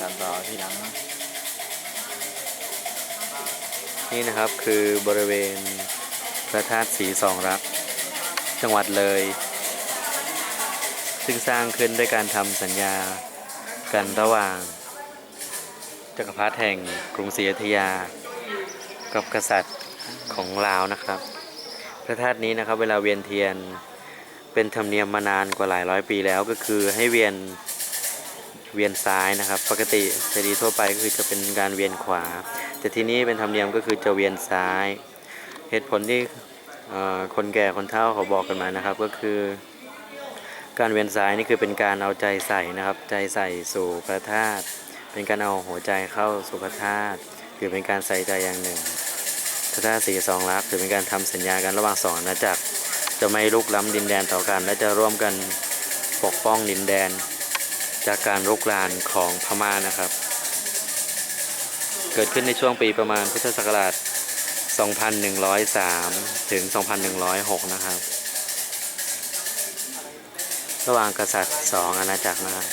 ตัดต่อทีหลังนะนี่นะครับคือบริเวณพระธาตุสีสองรัก จังหวัดเลย ซึ่งสร้างขึ้นด้วยการทำสัญญากันระหว่าง จักรพรรดิแห่งกรุงศรีอยุธยา กับกษัตริย์ของลาวนะครับ พระธาตุนี้นะครับเวลาเวียนเทียนเป็นธรรมเนียมมานานกว่าหลายร้อยปีแล้วก็คือให้เวียน เวียนซ้ายนะครับ ปกติเจดีย์ทั่วไปก็คือจะเป็นการเวียนขวา แต่ที่นี้เป็นธรรมเนียมก็คือจะเวียนซ้าย เหตุผลที่คนแก่คนเฒ่าเขาบอกกันมานะครับ ก็คือ การเวียนซ้ายนี่คือเป็นการเอาใจใส่นะครับ ใจใส่สู่พระธาตุเป็นการเอาหัวใจเข้าสู่พระธาตุคือเป็นการใส่ใจอย่างหนึ่งพระธาตุสีสองรักถือเป็นการทำสัญญากันระหว่างสองอาณาจักรจะไม่ลุกล้ำดินแดนต่อกัน และจะร่วมกันปกป้องดินแดน จากการลุกรานของพม่านะครับ เกิดขึ้นในช่วงปีประมาณพุทธศักราช 2103 ถึง 2106 นะครับ ระหว่างกษัตริย์สองอาณาจักรนะครับ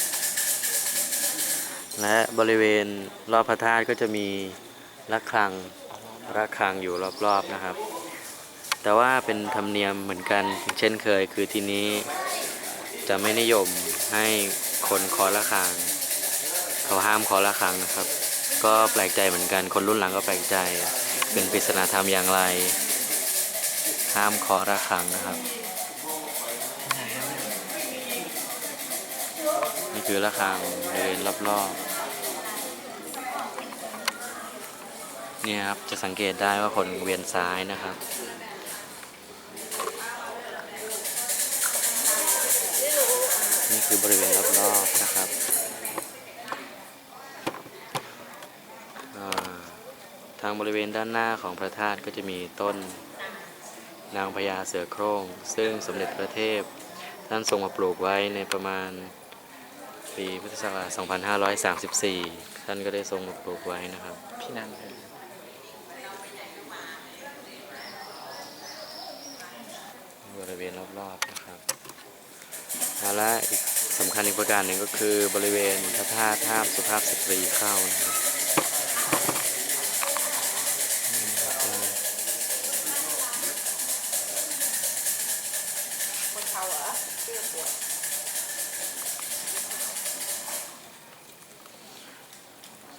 และบริเวณรอบพระธาตุก็จะมีระฆังระฆังอยู่รอบๆนะครับ แต่ว่าเป็นธรรมเนียมเหมือนกันเช่นเคยคือที่นี้จะไม่นิยมให้ คนคอระฆังเขาห้ามคอระฆังนะครับ ก็แปลกใจเหมือนกัน คนรุ่นหลังก็แปลกใจ เป็นปริศนาธรรมอย่างไร ห้ามคาะระฆังนะครับนี่คือระฆังบริเวณรอบๆเนี่ยครับจะสังเกตได้ว่าคนเวียนซ้ายนะครับ คือบริเวณรอบๆนะครับทางบริเวณด้านหน้าของพระธาตุก็จะมีต้น นางพญาเสือโคร่ง ซึ่งสมเด็จพระเทพท่านทรงมาปลูกไว้ในประมาณปีพุทธศักราช 2534 ท่านก็ได้ทรงมาปลูกไว้นะครับ พี่นันบริเวณรอบๆนะครับและอีก สำคัญอีกประการหนึ่งก็คือบริเวณพระธาตุห้ามสุภาพสตรีเข้านะครับ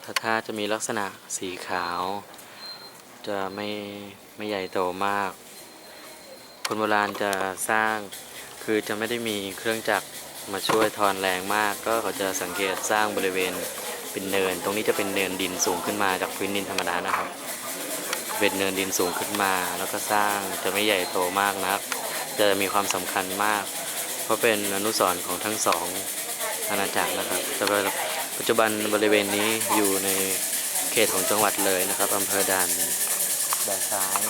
พระธาตุจะมีลักษณะสีขาว จะไม่ไม่ใหญ่โตมาก คนโบราณจะสร้างคือจะไม่ได้มีเครื่องจักร มาช่วยทอนแรงมากก็เขาจะสังเกตสร้างบริเวณเป็นเนิน ตรงนี้จะเป็นเนินดินสูงขึ้นมาจากพื้นดินธรรมดานะครับ เป็นเนินดินสูงขึ้นมา แล้วก็สร้างจะไม่ใหญ่โตมากนะัก จะมีความสำคัญมาก เพราะเป็นอนุสรณ์ของทั้งสองอาณาจักรนะครับแต่ปัจจุบันบริเวณนี้อยู่ในเขตของจังหวัดเลยนะครับอำเภอด่านด่านซ้าย